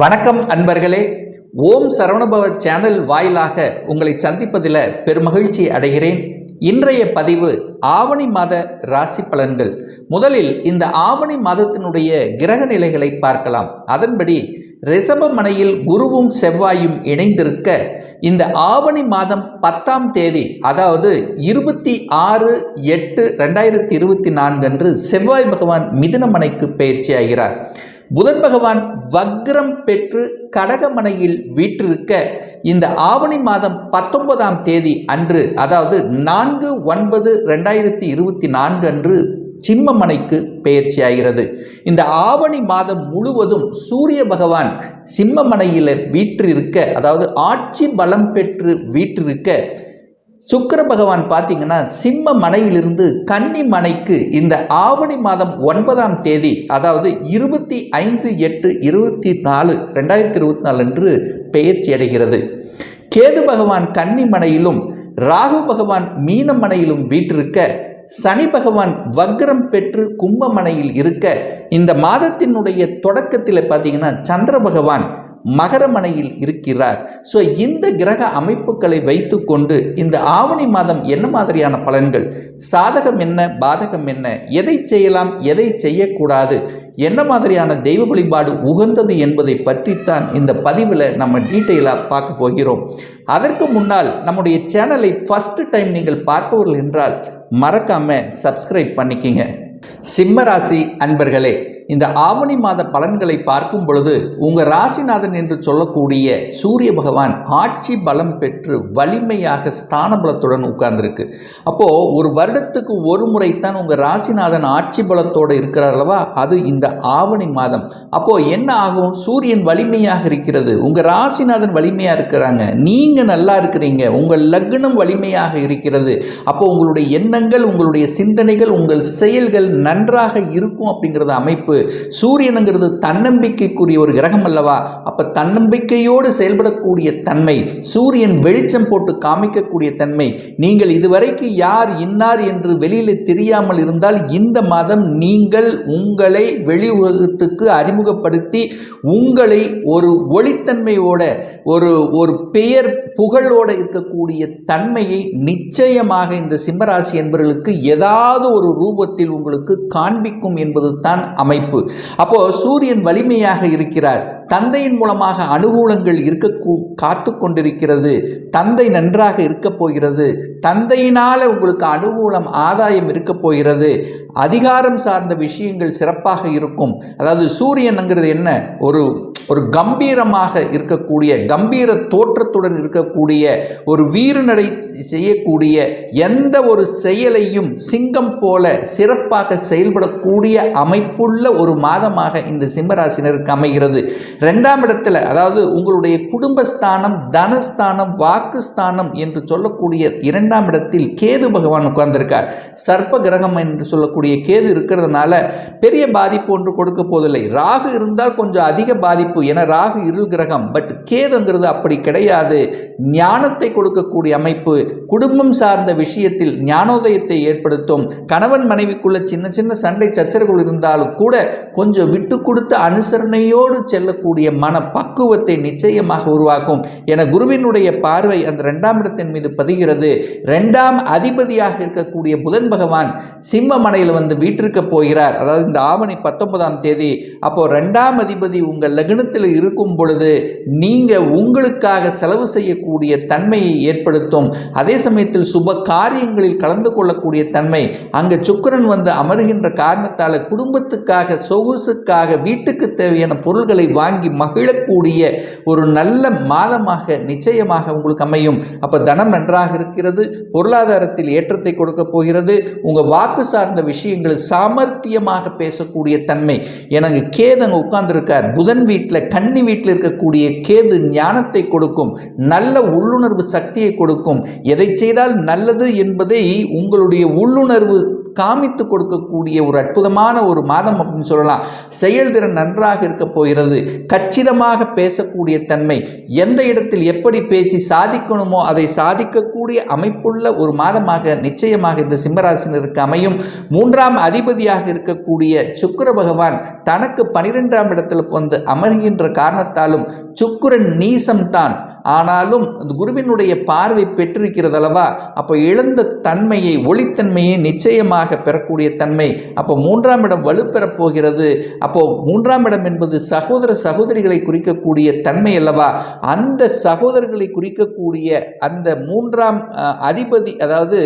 வணக்கம் அன்பர்களே. ஓம் சரவணபவ சேனல் வாயிலாக உங்களை சந்திப்பதில் பெருமகிழ்ச்சி அடைகிறேன். இன்றைய பதிவு ஆவணி மாத ராசி பலன்கள். முதலில் இந்த ஆவணி மாதத்தினுடைய கிரக நிலைகளை பார்க்கலாம். அதன்படி ரிஷபமனையில் குருவும் செவ்வாயும் இணைந்திருக்க இந்த ஆவணி மாதம் பத்தாம் தேதி அதாவது இருபத்தி ஆறு எட்டு ரெண்டாயிரத்தி இருபத்தி நான்கு அன்று செவ்வாய் பகவான் மிதுனமனைக்கு பயிற்சியாகிறார். புதன் பகவான் வக்ரம் பெற்று கடகமனையில் வீற்றிருக்க இந்த ஆவணி மாதம் பத்தொன்பதாம் தேதி அன்று அதாவது நான்கு ஒன்பது ரெண்டாயிரத்தி இருபத்தி நான்கு அன்று சிம்மமனைக்கு பெயர்ச்சியாகிறது. இந்த ஆவணி மாதம் முழுவதும் சூரிய பகவான் சிம்மமனையில் வீற்றிருக்க அதாவது ஆட்சி பலம் பெற்று வீற்றிருக்க சுக்கர பகவான் பார்த்தீங்கன்னா சிம்ம மனையிலிருந்து கன்னி மனைக்கு இந்த ஆவணி மாதம் ஒன்பதாம் தேதி அதாவது இருபத்தி ஐந்து எட்டு இருபத்தி நாலு ரெண்டாயிரத்தி இருபத்தி நாலு அன்று பெயர்ச்சி அடைகிறது. கேது பகவான் கன்னி மனையிலும் ராகு பகவான் மீன மனையிலும் வீற்றிருக்க சனி பகவான் வக்ரம் பெற்று கும்பமனையில் இருக்க இந்த மாதத்தினுடைய தொடக்கத்தில் பார்த்தீங்கன்னா சந்திர பகவான் மகரமனையில் இருக்கிறார். ஸோ இந்த கிரக அமைப்புகளை வைத்துக்கொண்டு இந்த ஆவணி மாதம் என்ன மாதிரியான பலன்கள்? சாதகம் என்ன? பாதகம் என்ன? எதை செய்யலாம்? எதை செய்யக்கூடாது? என்ன மாதிரியான தெய்வ வழிபாடு உகந்தது என்பதை பற்றித்தான் இந்த பதிவில் நம்ம டீட்டெயிலாக பார்க்க போகிறோம். அதற்கு முன்னால் நம்முடைய சேனலை ஃபஸ்ட்டு டைம் நீங்கள் பார்ப்பவர்கள் என்றால் மறக்காமல் சப்ஸ்கிரைப் பண்ணிக்கிங்க. சிம்மராசி அன்பர்களே இந்த ஆவணி மாத பலன்களை பார்க்கும் பொழுது உங்கள் ராசிநாதன் என்று சொல்லக்கூடிய சூரிய பகவான் ஆட்சி பலம் பெற்று வலிமையாக ஸ்தான பலத்துடன் உட்கார்ந்துருக்கு. அப்போது ஒரு வருடத்துக்கு ஒரு முறைத்தான் உங்கள் ராசிநாதன் ஆட்சி பலத்தோடு இருக்கிறார் அல்லவா? அது இந்த ஆவணி மாதம். அப்போது என்ன ஆகும்? சூரியன் வலிமையாக இருக்கிறது. உங்கள் ராசிநாதன் வலிமையாக இருக்கிறாங்க. நீங்கள் நல்லா இருக்கிறீங்க. உங்கள் லக்னம் வலிமையாக இருக்கிறது. அப்போ உங்களுடைய எண்ணங்கள் உங்களுடைய சிந்தனைகள் உங்கள் செயல்கள் நன்றாக இருக்கும் அப்படிங்கிறது அமைப்பு சூரியனுங்கிறது தன்னம்பிக்கைக்குரிய ஒரு கிரகம் அல்லவா? அப்போ தன்னம்பிக்கையோடு செயல்படக்கூடிய தன்மை சூரியன் வெளிச்சம் போட்டு காமிக்கக்கூடிய தன்மை நீங்கள் இதுவரைக்கு யார் இன்னார் என்று வெளியில் தெரியாமல் இருந்தால் இந்த மாதம் நீங்கள் உங்களை வெளி உலகத்துக்கு அறிமுகப்படுத்தி உங்களை ஒரு ஒளித்தன்மையோட ஒரு ஒரு பெயர் புகழோடு இருக்கக்கூடிய தன்மையை நிச்சயமாக இந்த சிம்மராசி என்பவர்களுக்கு ஏதாவது ஒரு ரூபத்தில் உங்களுக்கு காண்பிக்கும் என்பது தான் அமைப்பு. அப்போ சூரியன் வலிமையாக இருக்கிறார். தந்தையின் மூலமாக அனுகூலங்கள் இருக்க காத்து கொண்டிருக்கிறது. தந்தை நன்றாக இருக்க போகிறது. தந்தையினால உங்களுக்கு அனுகூலம் ஆதாயம் இருக்க போகிறது. அதிகாரம் சார்ந்த விஷயங்கள் சிறப்பாக இருக்கும். அதாவது சூரியனுங்கிறது என்ன? ஒரு ஒரு கம்பீரமாக இருக்கக்கூடிய கம்பீர தோற்றத்துடன் இருக்கக்கூடிய ஒரு வீரநடை செய்யக்கூடிய எந்த ஒரு செயலையும் சிங்கம் போல சிறப்பாக செயல்படக்கூடிய அமைப்புள்ள ஒரு மாதமாக இந்த சிம்மராசினருக்கு அமைகிறது. ரெண்டாம் இடத்துல அதாவது உங்களுடைய குடும்பஸ்தானம் தனஸ்தானம் வாக்குஸ்தானம் என்று சொல்லக்கூடிய இரண்டாம் இடத்தில் கேது பகவான் உட்கார்ந்திருக்கார். சர்ப்ப கிரகம் என்று சொல்லக்கூடிய கேது இருக்கிறதுனால பெரிய பாதிப்பு ஒன்று கொடுக்க போதில்லை ராகு இருந்தால் கொஞ்சம் அதிக பாதிப்பு. என ராகு இருள் கிரகம். பட் கேதுங்கிறது அப்படி கிடையாது. ஞானத்தை கொடுக்கக்கூடிய அமைப்பு. குடும்பம் சார்ந்த விஷயத்தில் ஞானோதயத்தை ஏற்படுத்தும். கணவன் மனைவிக்குள்ள சின்ன சின்ன சண்டை சச்சரவுகள் இருந்தாலும் கூட கொஞ்சம் விட்டு கொடுத்த அனுசரணையோடு செல்லக்கூடிய மன பக்குவத்தை நிச்சயமாக உருவாக்கும். என குருவினுடைய பார்வை அந்த ரெண்டாம் இடத்தின் மீது பதிகிறது. ரெண்டாம் அதிபதியாக இருக்கக்கூடிய புதன் பகவான் சிம்மமனையில் வந்து வீட்டிற்கு போகிறார். அதாவது இந்த ஆவணி பத்தொன்பதாம் தேதி. அப்போ ரெண்டாம் அதிபதி உங்கள் லக்னத்தில் இருக்கும் பொழுது நீங்கள் உங்களுக்காக செலவு செய்யக்கூடிய தன்மையை ஏற்படுத்தும். அதே சமயத்தில் சுப காரியங்களில் கலந்து கொள்ளக்கூடிய தன்மை. அங்கே சுக்கிரன் வந்து அமருகின்ற காரணத்தால் குடும்பத்துக்காக சொகுசுக்காக வீட்டுக்கு தேவையான பொருள்களை வாங்கி மகிழக்கூடிய ஒரு நல்ல மாதமாக நிச்சயமாக உங்களுக்கு அமையும். அப்போ தனம் நன்றாக இருக்கிறது பொருளாதாரத்தில் ஏற்றத்தை கொடுக்க போகிறது உங்கள் வாக்கு சார்ந்த விஷயங்கள் சாமர்த்தியமாக பேசக்கூடிய தன்மை. எனக்கு கேதங்க உட்கார்ந்துருக்கார். புதன் வீட்டில் கன்னி வீட்டில் இருக்கக்கூடிய கேது ஞானத்தை கொடுக்கும் நல்ல உள்ளுணர்வு சக்தியை கொடுக்கும். எதை செய்தால் நல்லது என்பதை உங்களுடைய உள்ளுணர்வு காமித்து கொடுக்கக்கூடிய ஒரு அற்புதமான ஒரு மாதம் அப்படின்னு சொல்லலாம். செயல்திறன் நன்றாக இருக்க போகிறது. கச்சிதமாக பேசக்கூடிய தன்மை. எந்த இடத்தில் எப்படி பேசி சாதிக்கணுமோ அதை சாதிக்கக்கூடிய அமைப்புள்ள ஒரு மாதமாக நிச்சயமாக இந்த சிம்மராசினருக்கு அமையும். மூன்றாம் அதிபதியாக இருக்கக்கூடிய சுக்கிர பகவான் தனக்கு பனிரெண்டாம் இடத்தில் வந்து அமர்கின்ற காரணத்தாலும் சுக்கிரன் நீசம்தான். ஆனாலும் அந்த குருவினுடைய பார்வை பெற்றிருக்கிறது அல்லவா அப்போ இழந்த தன்மையை ஒளித்தன்மையை நிச்சயமாக பெறக்கூடிய தன்மை. அப்போ மூன்றாம் இடம் வலுப்பெறப் போகிறது. அப்போ மூன்றாம் இடம் என்பது சகோதர சகோதரிகளை குறிக்கக்கூடிய தன்மை அல்லவா? அந்த சகோதரர்களை குறிக்கக்கூடிய அந்த மூன்றாம் அதிபதி அதாவது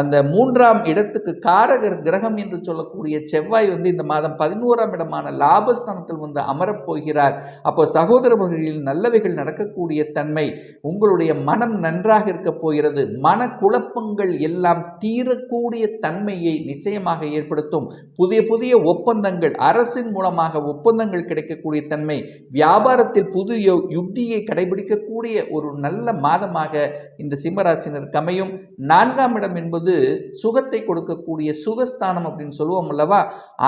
அந்த மூன்றாம் இடத்துக்கு காரகர் கிரகம் என்று சொல்லக்கூடிய செவ்வாய் வந்து இந்த மாதம் பதினோராம் இடமான லாபஸ்தானத்தில் வந்து அமரப் போகிறார். அப்போ சகோதர வகையில் நல்லவைகள் நடக்கக்கூடிய தன்மை உங்களுடைய மனம் நன்றாக இருக்க போகிறது. மன குழப்பங்கள் எல்லாம் தீரக்கூடிய தன்மையை நிச்சயமாக ஏற்படுத்தும். புதிய புதிய ஒப்பந்தங்கள் அரசின் மூலமாக ஒப்பந்தங்கள் கிடைக்கக்கூடிய தன்மை வியாபாரத்தில் புது யுக்தியை கடைபிடிக்கக்கூடிய ஒரு நல்ல மாதமாக இந்த சிம்மராசினருக்கு அமையும். நான்காம் இடம் என்பது சுகத்தை கொடுக்கக்கூடிய சுகஸ்தானம் அப்படின்னு சொல்லுவோம் அல்லவா?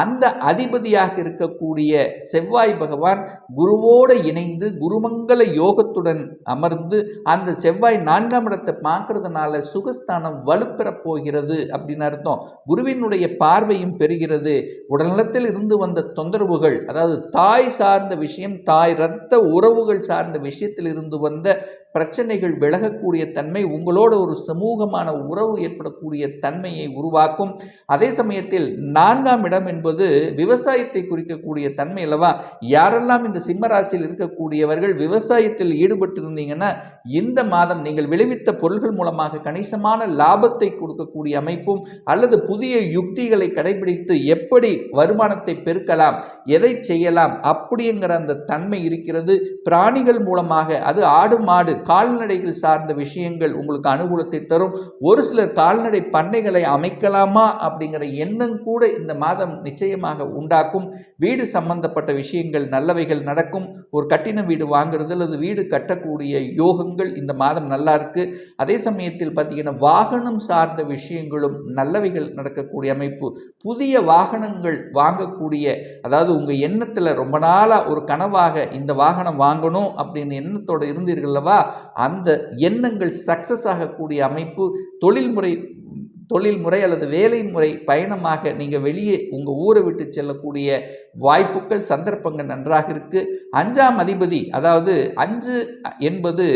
அந்த அதிபதியாக இருக்கக்கூடிய செவ்வாய் பகவான் குருவோடு இணைந்து குருமங்கல யோகத்துடன் அமர்ந்து அந்த செவ்வாய் நான்காம் இடத்தை பார்க்கறதுனால சுகஸ்தானம் வலுப்பெற போகிறது அப்படின்னு அர்த்தம். குருவினுடைய பார்வையும் பெறுகிறது. உடல்நலத்தில் இருந்து வந்த தொந்தரவுகள் அதாவது தாய் சார்ந்த விஷயம் தாய் இரத்த உறவுகள் சார்ந்த விஷயத்தில் இருந்து வந்த பிரச்சனைகள் விலகக்கூடிய தன்மை உங்களோட ஒரு சமூகமான உறவு ஏற்படக்கூடிய தன்மையை உருவாக்கும். அதே சமயத்தில் நான்காம் இடம் என்பது விவசாயத்தை குறிக்கக்கூடிய தன்மை அல்லவா? யாரெல்லாம் இந்த சிம்மராசியில் இருக்கக்கூடியவர்கள் விவசாயத்தில் பார்த்தீங்கன்னா இந்த மாதம் நீங்கள் விளைவித்த பொருள்கள் மூலமாக கணிசமான லாபத்தை கொடுக்கக்கூடிய அமைப்பும் அல்லது புதிய யுக்திகளை கடைபிடித்து எப்படி வருமானத்தை பெருக்கலாம் எதை செய்யலாம் அப்படிங்கிற அந்த தன்மை இருக்கிறது. பிராணிகள் மூலமாக அது ஆடு மாடு கால்நடைகள் சார்ந்த விஷயங்கள் உங்களுக்கு அனுகூலத்தை தரும். ஒரு சிலர் கால்நடை பண்ணைகளை அமைக்கலாமா அப்படிங்கிற எண்ணம் கூட இந்த மாதம் நிச்சயமாக உண்டாக்கும். வீடு சம்பந்தப்பட்ட விஷயங்கள் நல்லவைகள் நடக்கும். ஒரு கட்டின வீடு வாங்குறது அல்லது வீடு கட்டக்கூடிய யோகங்கள் இந்த மாதம் நல்லா இருக்கு. அதே சமயத்தில் பார்த்தீங்கன்னா வாகனம் சார்ந்த விஷயங்களும் நல்லவைகள் நடக்கக்கூடிய அமைப்பு. புதிய வாகனங்கள் வாங்கக்கூடிய அதாவது உங்கள் எண்ணத்தில் ரொம்ப நாளாக ஒரு கனவாக இந்த வாகனம் வாங்கணும் அப்படின்னு எண்ணத்தோடு இருந்தீர்கள்லவா அந்த எண்ணங்கள் சக்ஸஸ் ஆகக்கூடிய அமைப்பு. தொழில்முறை தொழில் முறை அல்லது வேலை முறை பயணமாக நீங்கள் வெளியே உங்கள் ஊரை விட்டு செல்லக்கூடிய வாய்ப்புகள் சந்தர்ப்பங்கள் நன்றாக இருக்குது அஞ்சாம் அதிபதி அதாவது அஞ்சு என்பது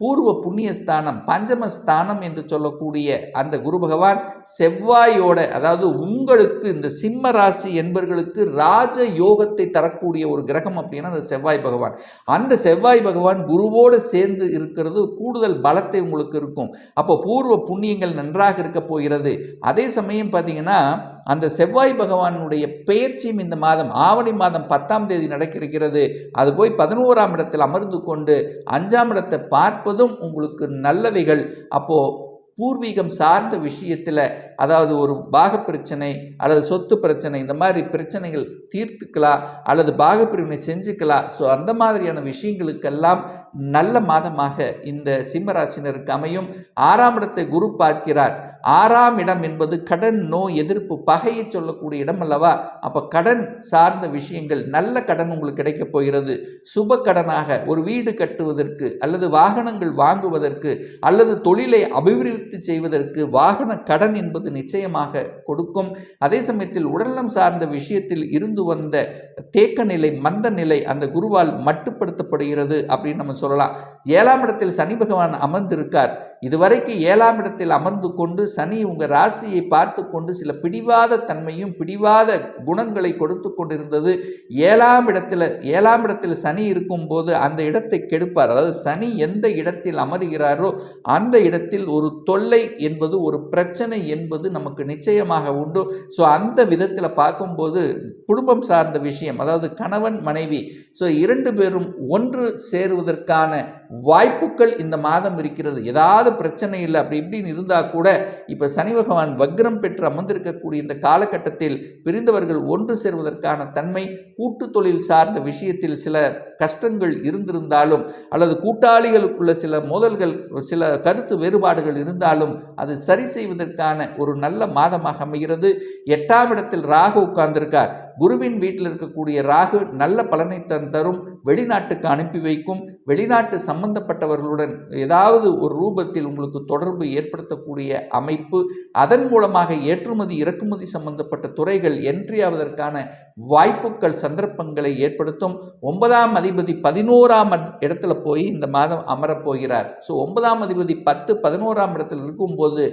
பூர்வ புண்ணியஸ்தானம் பஞ்சமஸ்தானம் என்று சொல்லக்கூடிய அந்த குரு பகவான் செவ்வாயோட அதாவது உங்களுக்கு இந்த சிம்ம ராசி என்பவர்களுக்கு ராஜ யோகத்தை தரக்கூடிய ஒரு கிரகம் அப்படின்னா அந்த செவ்வாய் பகவான். அந்த செவ்வாய் பகவான் குருவோடு சேர்ந்து இருக்கிறது கூடுதல் பலத்தை உங்களுக்கு இருக்கும். அப்போ பூர்வ புண்ணியங்கள் நன்றாக இருக்க போகிறது. அதே சமயம் பார்த்தீங்கன்னா அந்த செவ்வாய் பகவானுடைய பெயர்ச்சியும் இந்த மாதம் ஆவணி மாதம் பத்தாம் தேதி நடக்கிறது. அது போய் பதினோராம் இடத்தில் அமர்ந்து கொண்டு அஞ்சாம் இடத்தை பார்ப்பதும் உங்களுக்கு நல்லவைகள். அப்போது பூர்வீகம் சார்ந்த விஷயத்தில் அதாவது ஒரு பாக பிரச்சனை அல்லது சொத்து பிரச்சனை இந்த மாதிரி பிரச்சனைகள் தீர்த்துக்கலாம் அல்லது பாகப்பிரிவினை செஞ்சுக்கலாம். ஸோ அந்த மாதிரியான விஷயங்களுக்கெல்லாம் நல்ல மாதமாக இந்த சிம்மராசினருக்கு அமையும். ஆறாம் இடத்தை குரு பார்க்கிறார். ஆறாம் இடம் என்பது கடன் நோய் எதிர்ப்பு பகையை சொல்லக்கூடிய இடம் அல்லவா? அப்போ கடன் சார்ந்த விஷயங்கள் நல்ல கடன் உங்களுக்கு கிடைக்கப் போகிறது. சுப கடனாக ஒரு வீடு கட்டுவதற்கு அல்லது வாகனங்கள் வாங்குவதற்கு அல்லது தொழிலை அபிவிருத்தி செய்வதற்கு வாகன கடன் என்பது நிச்சயமாக கொடுக்கும். அதே சமயத்தில் உடல்நலம் சார்ந்த விஷயத்தில் இருந்து வந்த தேக்க நிலை மந்த நிலை அந்த குருவால் மட்டுப்படுத்தப்படுகிறது அப்படின்னு நம்ம சொல்லலாம். ஏழாம் இடத்தில் சனி பகவான் அமர்ந்திருக்கார். இதுவரைக்கும் ஏழாம் இடத்தில் அமர்ந்து கொண்டு சனி உங்கள் ராசியை பார்த்து கொண்டு சில பிடிவாத தன்மையும் பிடிவாத குணங்களை கொடுத்து கொண்டிருந்தது. ஏழாம் இடத்தில் ஏழாம் இடத்தில் சனி இருக்கும்போது அந்த இடத்தை கெடுப்பார். அதாவது சனி எந்த இடத்தில் அமருகிறாரோ அந்த இடத்தில் ஒரு தொல்லை என்பது ஒரு பிரச்சனை என்பது நமக்கு நிச்சயமாக உண்டு. ஸோ அந்த விதத்தில் பார்க்கும்போது குடும்பம் சார்ந்த விஷயம் அதாவது கணவன் மனைவி ஸோ இரண்டு பேரும் ஒன்று சேருவதற்கான வாய்ப்புகள் இந்த மாதம் இருக்கிறது. ஏதாவது பிரச்சனை இல்லை அப்படி இப்படின்னு இருந்தால் கூட இப்போ சனி பகவான் வக்ரம் பெற்று அமர்ந்திருக்கக்கூடிய இந்த காலகட்டத்தில் பிரிந்தவர்கள் ஒன்று சேருவதற்கான தன்மை கூட்டு தொழில் சார்ந்த விஷயத்தில் சில கஷ்டங்கள் இருந்திருந்தாலும் அல்லது கூட்டாளிகளுக்குள்ள சில மோதல்கள் சில கருத்து வேறுபாடுகள் இருந்து இருந்தாலும் அது சரி செய்வதற்கான ஒரு நல்ல மாதமாக அமைகிறது. எட்டாம் இடத்தில் ராகு உட்கார்ந்திருக்கார். குருவின் வீட்டில் இருக்கக்கூடிய ராகு நல்ல பலனை தன் தரும். வெளிநாட்டுக்கு அனுப்பி வைக்கும் வெளிநாட்டு சம்பந்தப்பட்டவர்களுடன் ஏதாவது ஒரு ரூபத்தில் உங்களுக்கு தொடர்பு ஏற்படுத்தக்கூடிய அமைப்பு அதன் மூலமாக ஏற்றுமதி இறக்குமதி சம்பந்தப்பட்ட துறைகள் என்ட்ரி ஆவதற்கான வாய்ப்புகள் சந்தர்ப்பங்களை ஏற்படுத்தும். ஒன்பதாம் அதிபதி பதினோராம் இடத்துல போய் இந்த மாதம் அமரப்போகிறார் ஸோ ஒன்பதாம் அதிபதி பத்து பதினோராம் இடத்தில் இருக்கும்போது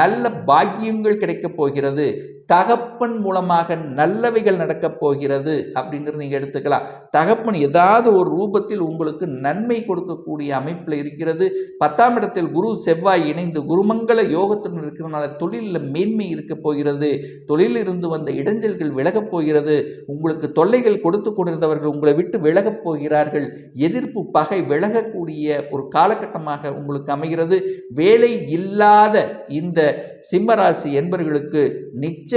நல்ல பாக்கியங்கள் கிடைக்கப் போகிறது. தகப்பன் மூலமாக நல்லவைகள் நடக்கப் போகிறது அப்படிங்கிறது நீங்கள் எடுத்துக்கலாம். தகப்பன் ஏதாவது ஒரு ரூபத்தில் உங்களுக்கு நன்மை கொடுக்கக்கூடிய அமைப்பில் இருக்கிறது. பத்தாம் இடத்தில் குரு செவ்வாய் இணைந்து குருமங்கள யோகத்துடன் இருக்கிறதுனால தொழிலில் மேன்மை இருக்க போகிறது. தொழிலில் இருந்து வந்த இடைஞ்சல்கள் விலகப் போகிறது. உங்களுக்கு தொல்லைகள் கொடுத்து கொண்டிருந்தவர்கள் உங்களை விட்டு விலகப் போகிறார்கள். எதிர்ப்பு பகை விலகக்கூடிய ஒரு காலகட்டமாக உங்களுக்கு அமைகிறது. வேலை இல்லாத இந்த சிம்மராசி என்பவர்களுக்கு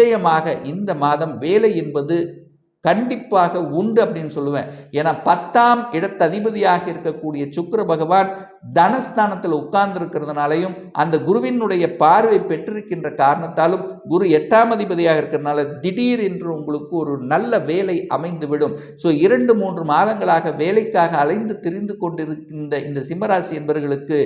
நிச்சயமாக இந்த மாதம் வேலை என்பது கண்டிப்பாக உண்டு அப்படின்னு சொல்லுவேன். ஏன்னா பத்தாம் இடத்ததிபதியாக இருக்கக்கூடிய சுக்கர பகவான் தனஸ்தானத்தில் உட்கார்ந்துருக்கிறதுனாலையும் அந்த குருவினுடைய பார்வை பெற்றிருக்கின்ற காரணத்தாலும் குரு எட்டாம் அதிபதியாக இருக்கிறதுனால திடீர் என்று உங்களுக்கு ஒரு நல்ல வேலை அமைந்துவிடும். ஸோ இரண்டு மூன்று மாதங்களாக வேலைக்காக அலைந்து திரிந்து கொண்டிருக்கின்ற இந்த சிம்மராசி என்பவர்களுக்கு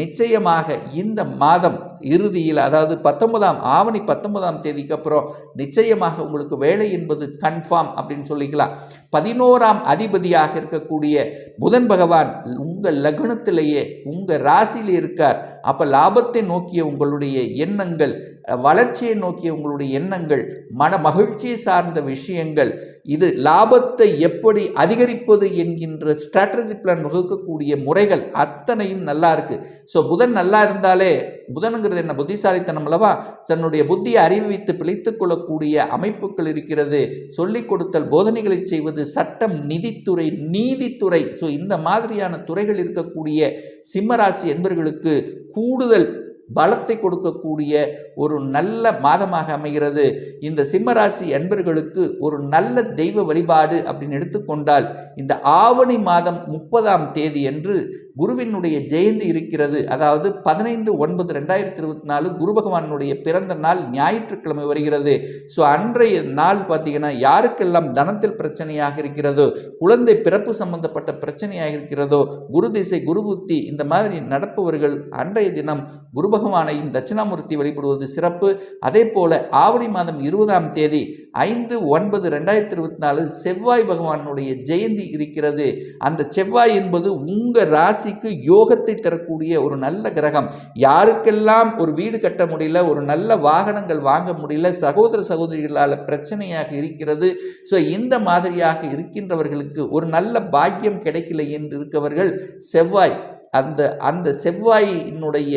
நிச்சயமாக இந்த மாதம் இறுதியில் அதாவது பத்தொன்பதாம் ஆவணி பத்தொன்பதாம் தேதிக்கு அப்புறம் நிச்சயமாக உங்களுக்கு வேலை என்பது கன்ஃபார்ம் அப்படின்னு சொல்லிக்கலாம். பதினோராம் அதிபதியாக இருக்கக்கூடிய புதன் பகவான் உங்கள் லக்னத்திலேயே உங்கள் ராசியில் இருக்கார். அப்போ லாபத்தை நோக்கிய உங்களுடைய எண்ணங்கள் வளர்ச்சியை நோக்கிய உங்களுடைய எண்ணங்கள் மன மகிழ்ச்சியை சார்ந்த விஷயங்கள் இது லாபத்தை எப்படி அதிகரிப்பது என்கின்ற ஸ்ட்ராட்டஜி பிளான் வகுக்கக்கூடிய முறைகள் அத்தனையும் நல்லா இருக்கு. ஸோ புதன் நல்லா இருந்தாலே புதனுங்கிறது என்ன? புத்திசாலித்தனம் அல்லவா? தன்னுடைய புத்தியை அறிவித்து பிழைத்துக் கொள்ளக்கூடிய அமைப்புகள் இருக்கிறது. சொல்லிக் கொடுத்தல் போதனைகளை செய்வது சட்டம் நிதித்துறை நீதித்துறை. ஸோ இந்த மாதிரியான துறைகள் இருக்கக்கூடிய சிம்மராசி என்பவர்களுக்கு கூடுதல் பலத்தை கொடுக்கக்கூடிய ஒரு நல்ல மாதமாக அமைகிறது. இந்த சிம்மராசி அன்பர்களுக்கு ஒரு நல்ல தெய்வ வழிபாடு அப்படின்னு எடுத்துக்கொண்டால் இந்த ஆவணி மாதம் முப்பதாம் தேதி என்று குருவினுடைய ஜெயந்தி இருக்கிறது. அதாவது பதினைந்து ஒன்பது ரெண்டாயிரத்தி இருபத்தி நாலு குரு பகவானுடைய பிறந்த நாள் ஞாயிற்றுக்கிழமை வருகிறது. ஸோ அன்றைய நாள் பார்த்தீங்கன்னா யாருக்கெல்லாம் தனத்தில் பிரச்சனையாக இருக்கிறதோ குழந்தை பிறப்பு சம்பந்தப்பட்ட பிரச்சனையாக இருக்கிறதோ குரு திசை குரு புத்தி இந்த மாதிரி நடப்பவர்கள் அன்றைய தினம் குரு பகவானையும் தட்சிணாமூர்த்தி வழிபடுவது சிறப்பு. அதே போல ஆவணி மாதம் இருபதாம் தேதி ஐந்து ஒன்பது ரெண்டாயிரத்தி இருபத்தி நாலு செவ்வாய் பகவானுடைய ஜெயந்தி இருக்கிறது. அந்த செவ்வாய் என்பது உங்கள் ராசிக்கு யோகத்தை தரக்கூடிய ஒரு நல்ல கிரகம். யாருக்கெல்லாம் ஒரு வீடு கட்ட முடியல ஒரு நல்ல வாகனங்கள் வாங்க முடியல சகோதர சகோதரிகளால் பிரச்சனையாக இருக்கிறது. ஸோ இந்த மாதிரியாக இருக்கின்றவர்களுக்கு ஒரு நல்ல பாக்கியம் கிடைக்கல என்று இருக்கவர்கள் செவ்வாய். அந்த அந்த செவ்வாயினுடைய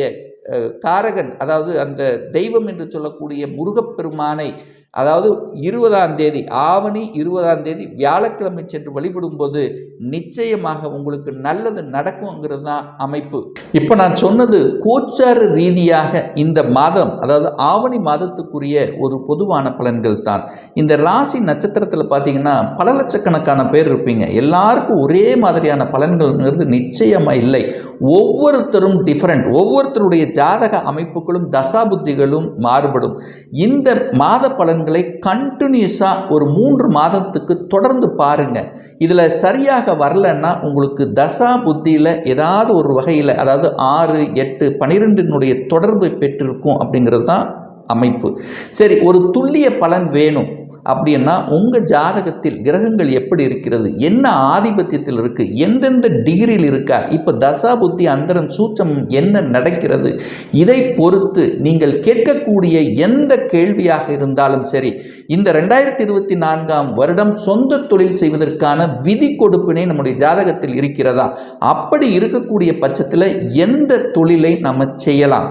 காரகன் அதாவது அந்த தெய்வம் என்று சொல்லக்கூடிய முருகப்பெருமானை அதாவது இருபதாம் தேதி ஆவணி இருபதாம் தேதி வியாழக்கிழமை சென்று வழிபடும்போது நிச்சயமாக உங்களுக்கு நல்லது நடக்குங்கிறது தான் அமைப்பு. இப்போ நான் சொன்னது கோச்சார ரீதியாக இந்த மாதம் அதாவது ஆவணி மாதத்துக்குரிய ஒரு பொதுவான பலன்கள் தான். இந்த ராசி நட்சத்திரத்தில் பார்த்தீங்கன்னா பல லட்சக்கணக்கான பேர் இருப்பீங்க. எல்லாருக்கும் ஒரே மாதிரியான பலன்கள்ங்கிறது நிச்சயமாக இல்லை. ஒவ்வொருத்தரும் டிஃப்ரெண்ட் ஒவ்வொருத்தருடைய ஜாதக அமைப்புகளும் தசாபுத்திகளும் மாறுபடும். இந்த மாத பலன்களை கண்டினியூஸாக ஒரு மூன்று மாதத்துக்கு தொடர்ந்து பாருங்க. இதில் சரியாக வரலன்னா உங்களுக்கு தசா புத்தியில் ஏதாவது ஒரு வகையில் அதாவது ஆறு எட்டு பனிரெண்டினுடைய தொடர்பு பெற்றிருக்கும் அப்படிங்கிறது தான் அமைப்பு. சரி ஒரு துல்லிய பலன் வேணும். அப்படின்னா உங்கள் ஜாதகத்தில் கிரகங்கள் எப்படி இருக்கிறது? என்ன ஆதிபத்தியத்தில் இருக்குது எந்தெந்த டிகிரியில் இருக்கா? இப்போ தசா புத்தி அந்தரம் சூட்சம் என்ன நடக்கிறது? இதை பொறுத்து நீங்கள் கேட்கக்கூடிய எந்த கேள்வியாக இருந்தாலும் சரி இந்த ரெண்டாயிரத்தி இருபத்தி நான்காம் வருடம் சொந்த தொழில் செய்வதற்கான விதி கொடுப்பினை நம்முடைய ஜாதகத்தில் இருக்கிறதா? அப்படி இருக்கக்கூடிய பட்சத்தில் எந்த தொழிலை நம்ம செய்யலாம்?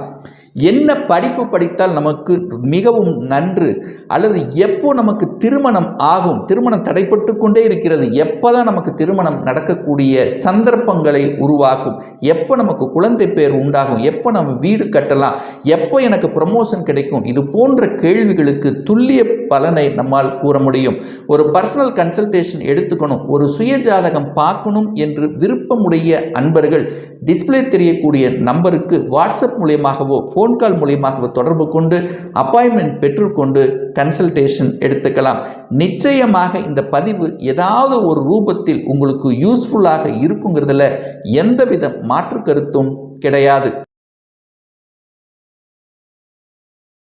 என்ன படிப்பு படித்தால் நமக்கு மிகவும் நன்று? அல்லது எப்போ நமக்கு திருமணம் ஆகும்? திருமணம் தடைப்பட்டு கொண்டே இருக்கிறது. எப்போ தான் நமக்கு திருமணம் நடக்கக்கூடிய சந்தர்ப்பங்களை உருவாக்கும்? எப்போ நமக்கு குழந்தை பேர் உண்டாகும்? எப்போ நம்ம வீடு கட்டலாம்? எப்போ எனக்கு ப்ரமோஷன் கிடைக்கும்? இது போன்ற கேள்விகளுக்கு துல்லிய பலனை நம்மால் கூற முடியும். ஒரு பர்சனல் கன்சல்டேஷன் எடுத்துக்கணும். ஒரு சுய ஜாதகம் பார்க்கணும் என்று விருப்பமுடைய அன்பர்கள் டிஸ்ப்ளே தெரியக்கூடிய நம்பருக்கு வாட்ஸ்அப் மூலியமாகவோ ஃபோன் ஃபோன் கால் மூலியமாக தொடர்பு கொண்டு அப்பாயின்மெண்ட் பெற்றுக்கொண்டு கன்சல்டேஷன் எடுத்துக்கலாம். நிச்சயமாக இந்த பதிவு ஏதாவது ஒரு ரூபத்தில் உங்களுக்கு யூஸ்ஃபுல்லாக இருக்குங்கிறதுல எந்தவித மாற்று கருத்தும் கிடையாது.